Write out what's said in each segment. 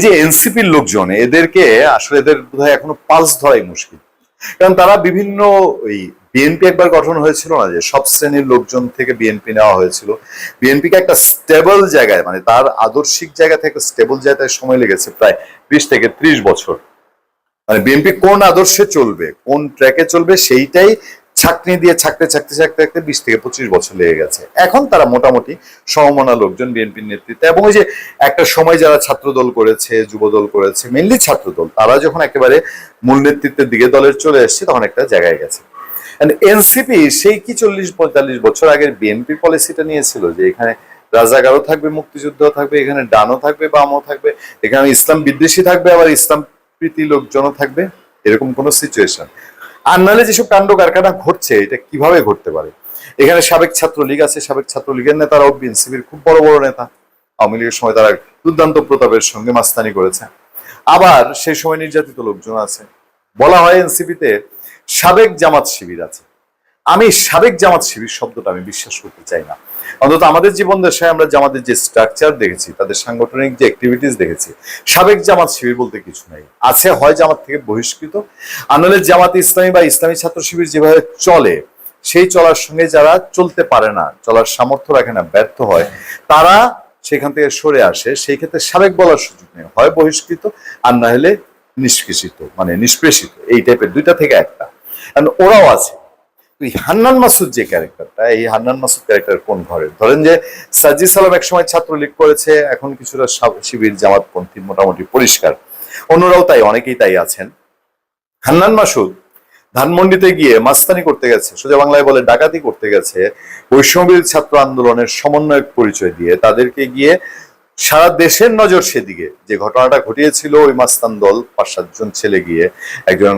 এই যে এনসিপির লোকজন, এদেরকে আসলে এদের বোধহয় এখনও পালস ধরাই মুশকিল। কারণ তারা বিভিন্ন ওই বিএনপি একবার গঠন হয়েছিল না, যে সব শ্রেণির লোকজন থেকে বিএনপি নেওয়া হয়েছিল। বিএনপিকে একটা স্টেবল জায়গায় মানে তার আদর্শিক জায়গা থেকে স্টেবল জায়গায় সময় লেগেছে প্রায় বিশ থেকে ত্রিশ বছর। মানে বিএনপি কোন আদর্শে চলবে, কোন ট্র্যাকে চলবে, সেইটাই ছাকনি দিয়ে ছাকতে ছাকতে ছাকতে ছাকতে বিশ থেকে পঁচিশ বছর লেগে গেছে। এখন তারা মোটামুটি সমমনা লোকজন, বিএনপির নেতৃত্বে এবং ওই যে একটা সময় যারা ছাত্রদল করেছে, যুবদল করেছে মেনলি ছাত্রদল, তারা যখন একেবারে মূল নেতৃত্বের দিকে দলের চলে এসছে, তখন একটা জায়গায় গেছে। এনসিপি সেই কি চল্লিশ, পঁয়তাল্লিশ বছর আগের বিএনপি পলিসিটা নিয়েছিল যে এখানে রাজাগারও থাকবে মুক্তিযুদ্ধ থাকবে, এখানে ডানও থাকবে, বামও থাকবে, এখানে ইসলাম বিদ্বেষী থাকবে, আবার ইসলাম প্রীতি লোকজনও থাকবে, এরকম কোনো সিচুয়েশন আর নাহলে যেসব কাণ্ড কারখানা ঘটছে, এটা কীভাবে ঘটতে পারে? এখানে সাবেক ছাত্রলীগ আছে, সাবেক ছাত্রলীগের নেতারাও বিএনসিপির খুব বড় বড় নেতা। আওয়ামী লীগের সময় তারা দুর্দান্ত প্রতাপের সঙ্গে মাস্তানি করেছে। আবার সেই সময় নির্যাতিত লোকজন আছে। বলা হয় এনসিপিতে সাবেক জামাত শিবির আছে। আমি সাবেক জামাত শিবির শব্দটা আমি বিশ্বাস করতে চাই না। অন্তত আমাদের জীবন দশায় আমরা জামাতের যে স্ট্রাকচার দেখেছি, তাদের সাংগঠনিক যে অ্যাক্টিভিটিস দেখেছি, সাবেক জামাত শিবির বলতে কিছু নাই। আছে হয় জামাত থেকে বহিষ্কৃত আনলে জামাত ইসলামী বা ইসলামী ছাত্র শিবির যেভাবে চলে, সেই চলার সঙ্গে যারা চলতে পারে না, চলার সামর্থ্য রাখে না, ব্যর্থ হয়, তারা সেখান থেকে সরে আসে, সেই ক্ষেত্রে সাবেক বলার সুযোগ নেই। হয় বহিষ্কৃত, আর না হলে নিষ্কৃষিত মানে নিষ্পেষিত, এই টাইপের দুইটা থেকে একটা। ওরাও আছে। হান্নান মাসুদ যে ক্যারেক্টারটা, এই হান্নান মাসুদ ক্যারেক্টার কোন ঘরের ধরেন যে সাজি সালাম একসময় ছাত্রলীগ করেছে, এখন কিছুটা শিবির জামাতপন্থী মোটামুটি পরিষ্কার। অন্যরাও তাই, অনেকেই তাই আছেন। হান্নান মাসুদ ধানমন্ডিতে গিয়ে মাস্তানি করতে গেছে, সোজা বাংলায় বলে ডাকাতি করতে গেছে বৈষম্যবিরোধী ছাত্র আন্দোলনের সমন্বয়ক পরিচয় দিয়ে তাদেরকে গিয়ে সারা দেশের নজর সেদিকে। যে ঘটনাটা ঘটিয়েছিল ওই মাস্তান দল পাঁচ সাতজন ছেলে গিয়ে একজন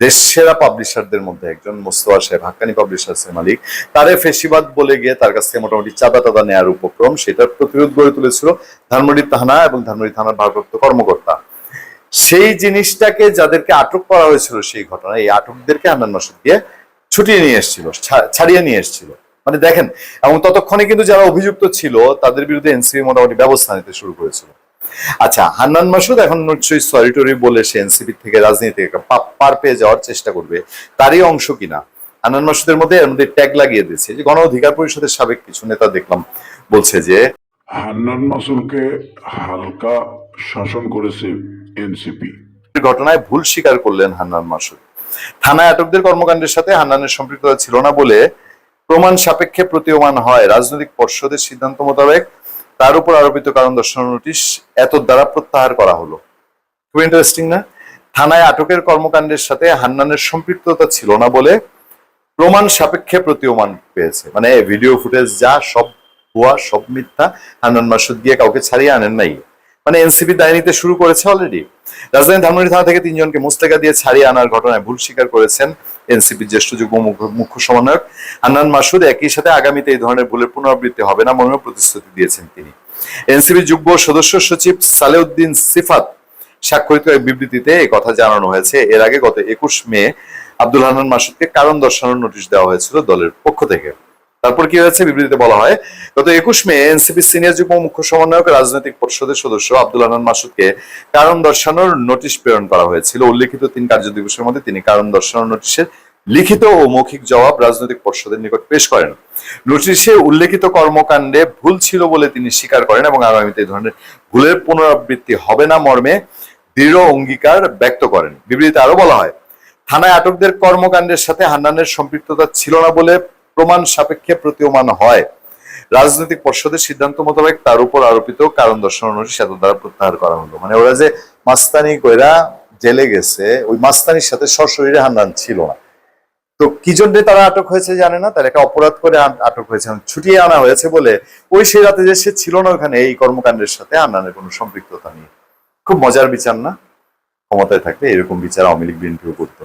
দেশ সেরা পাবলিশারদের মধ্যে একজন মোস্তফা সাহেব, হাক্কানি পাবলিশার্সের মালিক তারে ফেসিবাদ বলে গিয়ে তার কাছ থেকে মোটামুটি চাঁদা টাদা নেয়ার উপক্রম, সেটার প্রতিরোধ গড়ে তুলেছিল ধানমন্ডি থানা এবং ধানমন্ডি থানার ভারপ্রাপ্ত কর্মকর্তা। সেই জিনিসটাকে যাদেরকে আটক করা হয়েছিল সেই ঘটনা, এই আটকদেরকে হান্নান মাসুদ দিয়ে ছুটিয়ে নিয়ে এসেছিল ছাড়িয়ে নিয়ে এসেছিল। মানে দেখেন, এবং ততক্ষণে কিন্তু যারা অভিযুক্ত ছিল, তাদের বিরুদ্ধে এনসিপি মোটামুটি ব্যবস্থা নিতে শুরু করেছিল। আচ্ছা হান্নান মাসুদ এখন নিশ্চয়ই সরি টরি বলে সে এনসিপি থেকে রাজনীতি পা- পার পেয়ে যাওয়ার চেষ্টা করবে। তারই অংশ কিনা? হান্নান মাসুদের মধ্যে এর মধ্যে ট্যাগ লাগিয়ে দিয়েছে। যে গণ অধিকার পরিষদের সাবেক কিছু নেতা দেখলাম বলছে যে হান্নান মাসুলকে হালকা শাসন করেছে এনসিপি ঘটনায় ভুল স্বীকার করলেন হান্নান মাসুদ। থানায় আটকদের কর্মকাণ্ডের সাথে হান্নানের সম্পৃক্ততা ছিল না বলে প্রমাণ সাপেক্ষে প্রতীয়মান হয়। রাজনৈতিক পর্ষদের সিদ্ধান্ত মোতাবেক তার উপর আরোপিত কারণ দর্শানোর নোটিশ এত দ্বারা প্রত্যাহার করা হলো। খুব ইন্টারেস্টিং না? থানায় আটকের কর্মকাণ্ডের সাথে হান্নানের সম্পৃক্ততা ছিল না বলে প্রমাণ সাপেক্ষে প্রতীয়মান পেয়েছে। মানে ভিডিও ফুটেজ যা সব ভুয়া, সব মিথ্যা, হান্নান মাসুদ গিয়ে কাউকে ছাড়িয়ে আনেন নাই। মানে এনসিপি দায় শুরু করেছে অলরেডি রাজধানী ধানমন্ডি থানা থেকে তিনজনকে মুস্তেকা দিয়ে ছাড়িয়ে আনার ঘটনায় ভুল স্বীকার করেছেন এনসিপির জ্যেষ্ঠ যুগ্ম মুখ্য- সমন্বয়ক হান্নান মাসুদ একই সাথে আগামীতে এই ধরনের ভুলের পুনরাবৃত্তি হবে না মনেও প্রতিশ্রুতি দিয়েছেন তিনি। এনসিপি যুগ্ম সদস্য সচিব সালেউদ্দিন সিফাত স্বাক্ষরিত এক বিবৃতিতে এই কথা জানানো হয়েছে। এর আগে গত একুশ মে আব্দুল হান্নান মাসুদকে কারণ দর্শানোর নোটিশ দেওয়া হয়েছিল দলের পক্ষ থেকে। তারপর কি হয়েছে বিবৃতিতে বলা হয়, গত একুশ মে এনসিপি সিনিয়র যুগ্ম মুখ্য সমন্বয়ক রাজনৈতিক পরিষদের সদস্য আব্দুল হান্নান মাসুদকে কারণ দর্শানোর নোটিশ প্রেরণ করা হয়েছিল। উল্লেখিত তিন কার্য দিবসের মধ্যে তিনি কারণ দর্শানোর নোটিশের লিখিত ও মৌখিক জবাব রাজনৈতিক পর্ষদের নিকট পেশ করেন। নোটিশে উল্লেখিত কর্মকাণ্ডে ভুল ছিল বলে তিনি স্বীকার করেন এবং আগামীতে এই ধরনের ভুলের পুনরাবৃত্তি হবে না মর্মে দৃঢ় অঙ্গীকার ব্যক্ত করেন। বিবৃতিতে আরও বলা হয়, থানায় আটকদের কর্মকাণ্ডের সাথে হান্নানের সম্পৃক্ততা ছিল না বলে প্রমাণ সাপেক্ষে প্রতীয়মান হয়। রাজনৈতিক পর্ষদের সিদ্ধান্ত মোতাবেক তার উপর আরোপিত কারণ দর্শানোর নোটিশ এত দ্বারা প্রত্যাহার করা হলো। মানে ওরা যে মাস্তানি কইরা জেলে গেছে, ওই মাস্তানির সাথে সশরীরে হান্নান ছিল না। তো কি জন্য তারা আটক হয়েছে জানে না, তার একটা অপরাধ করে আটক হয়েছে। ছুটিয়ে আনা হয়েছে বলে ওই সেই রাতে যে সে ছিল না ওখানে, এই কর্মকাণ্ডের সাথে হান্নানের কোনো সম্পৃক্ততা নেই। খুব মজার বিচার না? ক্ষমতায় থাকলে এরকম বিচার আওয়ামী লীগ বিএনপিও করতো।